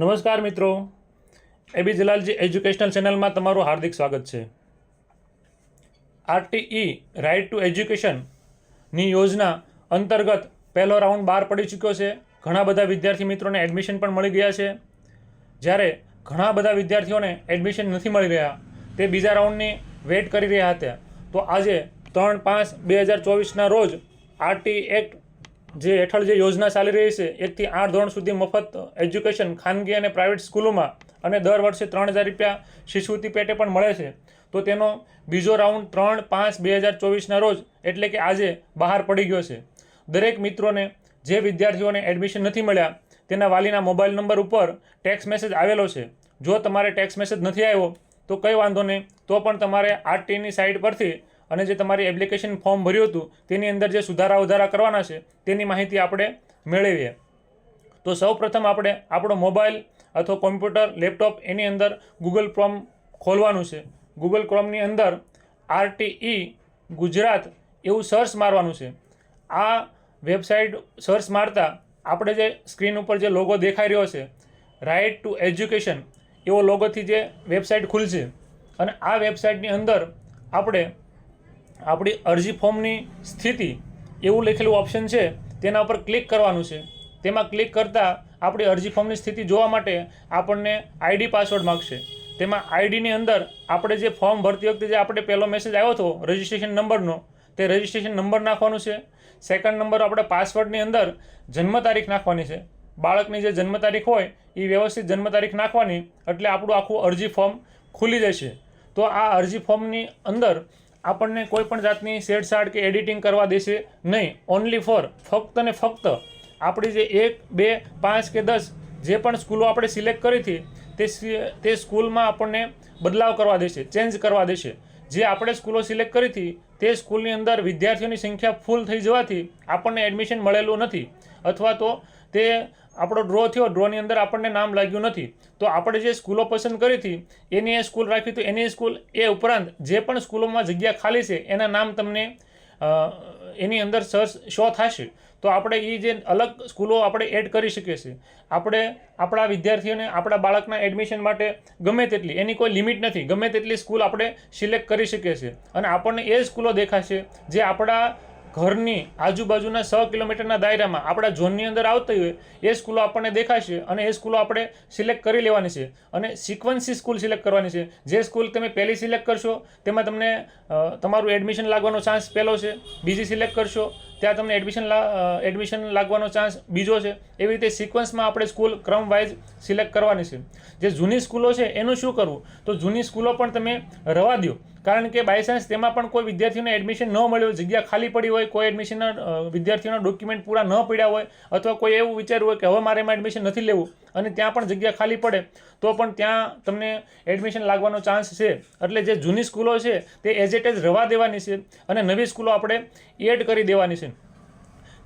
નમસ્કાર મિત્રો. એબી જલાલજી એજ્યુકેશનલ ચેનલમાં તમારું હાર્દિક સ્વાગત છે. આરટીઈ રાઇટ ટુ એજ્યુકેશનની યોજના અંતર્ગત પહેલો રાઉન્ડ બહાર પડી ચૂક્યો છે. ઘણા બધા વિદ્યાર્થી મિત્રોને એડમિશન પણ મળી ગયા છે. જ્યારે ઘણા બધા વિદ્યાર્થીઓને એડમિશન નથી મળી રહ્યા, તે બીજા રાઉન્ડની વેટ કરી રહ્યા હતા. તો આજે ત્રણ પાંચ બે હજાર ચોવીસના રોજ આરટી એક્ટ જે હેઠળ જે યોજના ચાલી રહી છે, એકથી આઠ ધોરણ સુધી મફત એજ્યુકેશન ખાનગી અને પ્રાઇવેટ સ્કૂલોમાં અને દર વર્ષે ત્રણ હજાર રૂપિયા શિષ્યવૃત્તિ પેટે પણ મળે છે. તો તેનો બીજો રાઉન્ડ ત્રણ પાંચ બે હજાર ચોવીસના રોજ એટલે કે આજે બહાર પડી ગયો છે. દરેક મિત્રોને જે વિદ્યાર્થીઓને એડમિશન નથી મળ્યા, તેના વાલીના મોબાઈલ નંબર ઉપર ટેક્સ મેસેજ આવેલો છે. જો તમારે ટેક્સ મેસેજ નથી આવ્યો, તો કંઈ વાંધો નહીં. તો પણ તમારે આરટીની સાઇટ પરથી અને જે તમારી એપ્લિકેશન ફોર્મ ભર્યું હતું, તેની અંદર જે સુધારા વધારા કરવાના છે, તેની માહિતી આપણે મેળવીએ. તો સૌ પ્રથમ આપણે આપણો મોબાઈલ અથવા કોમ્પ્યુટર, લેપટોપ એની અંદર ગૂગલ ક્રોમ ખોલવાનું છે. ગૂગલ ક્રોમની અંદર આરટીઈ ગુજરાત એવું સર્ચ મારવાનું છે. આ વેબસાઇટ સર્ચ મારતા આપણે જે સ્ક્રીન ઉપર જે લોગો દેખાઈ રહ્યો છે રાઇટ ટુ એજ્યુકેશન એવો લોગોથી જે વેબસાઇટ ખુલશે. અને આ વેબસાઇટની અંદર આપણે આપણી અરજી ફોર્મની સ્થિતિ એવું લખેલું ઓપ્શન છે, તેના ઉપર ક્લિક કરવાનું છે. તેમાં ક્લિક કરતાં આપણી અરજી ફોર્મની સ્થિતિ જોવા માટે આપણને આઈડી પાસવર્ડ માગશે. તેમાં આઈડીની અંદર આપણે જે ફોર્મ ભરતી વખતે જે આપણે પહેલો મેસેજ આવ્યો હતો રજિસ્ટ્રેશન નંબરનો, તે રજિસ્ટ્રેશન નંબર નાખવાનું છે. સેકન્ડ નંબર આપણે પાસવર્ડની અંદર જન્મ તારીખ નાખવાની છે. બાળકની જે જન્મ તારીખ હોય, એ વ્યવસ્થિત જન્મ તારીખ નાખવાની, એટલે આપણું આખું અરજી ફોર્મ ખુલી જશે. તો આ અરજી ફોર્મની અંદર આપણને કોઈ પણ જાતની શેડશાડ કે એડિટિંગ કરવા દેશે નહીં. ઓનલી ફોર ફક્ત ને ફક્ત આપણી જે એક, બે, પાંચ કે દસ જે પણ સ્કૂલો આપણે સિલેક્ટ કરી હતી, તે તે સ્કૂલમાં આપણને બદલાવ કરવા દેશે, ચેન્જ કરવા દેશે. જે આપણે સ્કૂલો સિલેક્ટ કરી હતી, તે સ્કૂલની અંદર વિદ્યાર્થીઓની સંખ્યા ફૂલ થઈ જવાથી આપણને એડમિશન મળેલું નથી. અથવા તો તે આપણો ડ્રો થયો ડ્રોની અંદર આપણને નામ લાગ્યું નથી. તો આપણે જે સ્કૂલો પસંદ કરી હતી, એની એ સ્કૂલ રાખી તો એની સ્કૂલ એ ઉપરાંત જે પણ સ્કૂલોમાં જગ્યા ખાલી છે, એના નામ તમને એની અંદર સર્ચ શો થશે. તો આપણે એ જે અલગ સ્કૂલો આપણે એડ કરી શકીએ છીએ. આપણે આપણા વિદ્યાર્થીઓને, આપણા બાળકના એડમિશન માટે ગમે તેટલી, એની કોઈ લિમિટ નથી. ગમે તેટલી સ્કૂલ આપણે સિલેક્ટ કરી શકીએ છીએ. અને આપણને એ સ્કૂલો દેખાશે જે આપણા ઘરની આજુબાજુના છ કિલોમીટરના દાયરામાં આપણા ઝોનની અંદર આવતી હોય, એ સ્કૂલો આપણને દેખાશે અને એ સ્કૂલો આપણે સિલેક્ટ કરી લેવાની છે. અને સિક્વન્સી સ્કૂલ સિલેક્ટ કરવાની છે. જે સ્કૂલ તમે પહેલી સિલેક્ટ કરશો, તેમાં તમને તમારું એડમિશન લાગવાનો ચાન્સ પહેલો છે. બીજી સિલેક્ટ કરશો ત્યાં તમને એડમિશન એડમિશન લાગવાનો ચાન્સ બીજો છે. એવી રીતે સિક્વન્સમાં આપણે સ્કૂલ ક્રમ વાઇઝ સિલેક્ટ કરવાની છે. જે જૂની સ્કૂલો છે, એનું શું કરવું? તો જૂની સ્કૂલો પણ તમે રવા દો કારણ કે બાય ચાન્સ તેમાં પણ કોઈ વિદ્યાર્થીઓને એડમિશન ન મળ્યું, જગ્યા ખાલી પડી હોય, કોઈ એડમિશનના વિદ્યાર્થીઓના ડોક્યુમેન્ટ પૂરા ન પડ્યા હોય, અથવા કોઈ એવું વિચાર્યું હોય કે હવે મારે એમાં એડમિશન નથી લેવું. અને ત્યાં પણ જગ્યા ખાલી પડે, તો પણ ત્યાં તમને એડમિશન લાગવાનો ચાન્સ છે. એટલે જે જૂની સ્કૂલો છે, તે એઝ એટ એઝ રવા દેવાની છે અને નવી સ્કૂલો આપણે એડ કરી દેવાની છે.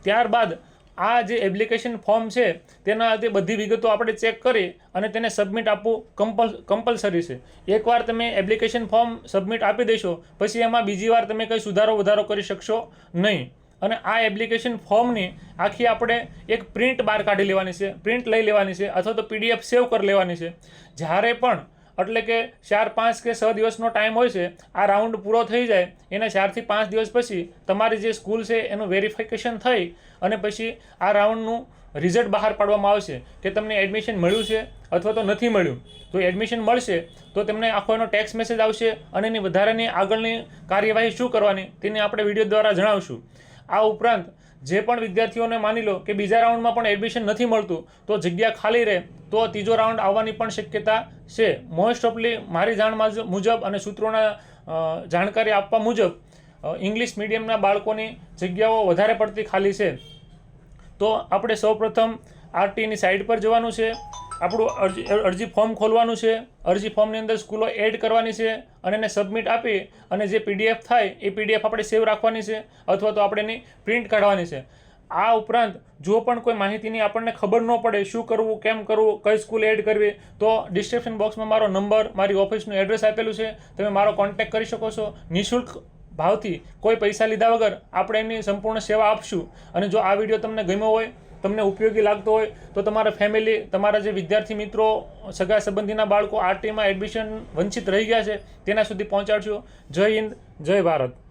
ત્યારબાદ આ જે એપ્લિકેશન ફોર્મ છે, તેના તે બધી વિગતો આપણે ચેક કરી અને તેને સબમિટ આપવું કમ્પલ કમ્પલસરી છે. એકવાર તમે એપ્લિકેશન ફોર્મ સબમિટ આપી દેશો, પછી એમાં બીજી વાર તમે કંઈ સુધારો વધારો કરી શકશો નહીં. અને આ એપ્લિકેશન ફોર્મની આખી આપણે એક પ્રિન્ટ બહાર કાઢી લેવાની છે પ્રિન્ટ લઈ લેવાની છે અથવા તો પીડીએફ સેવ કરી લેવાની છે. જ્યારે પણ એટલે કે ચાર, પાંચ કે છ દિવસનો ટાઈમ હોય છે, આ રાઉન્ડ પૂરો થઈ જાય, એના ચારથી પાંચ દિવસ પછી તમારી જે સ્કૂલ છે એનું વેરિફિકેશન થઈ અને પછી આ રાઉન્ડનું રિઝલ્ટ બહાર પાડવામાં આવશે કે તમને એડમિશન મળ્યું છે અથવા તો નથી મળ્યું. તો એડમિશન મળશે તો તમને આખો એનો ટેક્સ મેસેજ આવશે અને એની વધારાની આગળની કાર્યવાહી શું કરવાની તેની આપણે વીડિયો દ્વારા જણાવશું. આ ઉપરાંત જે પણ વિદ્યાર્થીઓને માની લો કે બીજા રાઉન્ડમાં પણ એડમિશન નથી મળતું, તો જગ્યા ખાલી રહે, તો ત્રીજો રાઉન્ડ આવવાની પણ શક્યતા છે. મોસ્ટ ઓફલી મારી જાણ મુજબ અને સૂત્રોના જાણકારી આપવા મુજબ ઇંગ્લિશ મીડિયમના બાળકોની જગ્યાઓ વધારે પડતી ખાલી છે. તો આપણે સૌપ્રથમ આરટીની સાઇટ પર જવાનું છે. આપણું અરજી અરજી ફોર્મ ખોલવાનું છે. અરજી ફોર્મની અંદર સ્કૂલો એડ કરવાની છે અને એને સબમિટ આપી અને જે પીડીએફ થાય, એ પીડીએફ આપણે સેવ રાખવાની છે અથવા તો આપણે એની પ્રિન્ટ કાઢવાની છે. આ ઉપરાંત જો પણ કોઈ માહિતીની આપણને ખબર ન પડે શું કરવું, કેમ કરવું, કઈ સ્કૂલ એડ કરવી, તો ડિસ્ક્રિપ્શન બોક્સમાં મારો નંબર મારી ઓફિસનું એડ્રેસ આપેલું છે. તમે મારો કોન્ટેક્ટ કરી શકો છો. નિઃશુલ્ક ભાવથી કોઈ પૈસા લીધા વગર આપણે એની સંપૂર્ણ સેવા આપશું. અને જો આ વીડિયો તમને ગમ્યો હોય તમને ઉપયોગી લાગતો હોય તો તમારા ફેમિલી તમારા જે વિદ્યાર્થી મિત્રો, સગા સંબંધીના બાળકો આરટીમાં એડમિશન વંચિત રહી ગયા છે, તેના સુધી પહોંચાડશો જય હિન્દ, જય ભારત.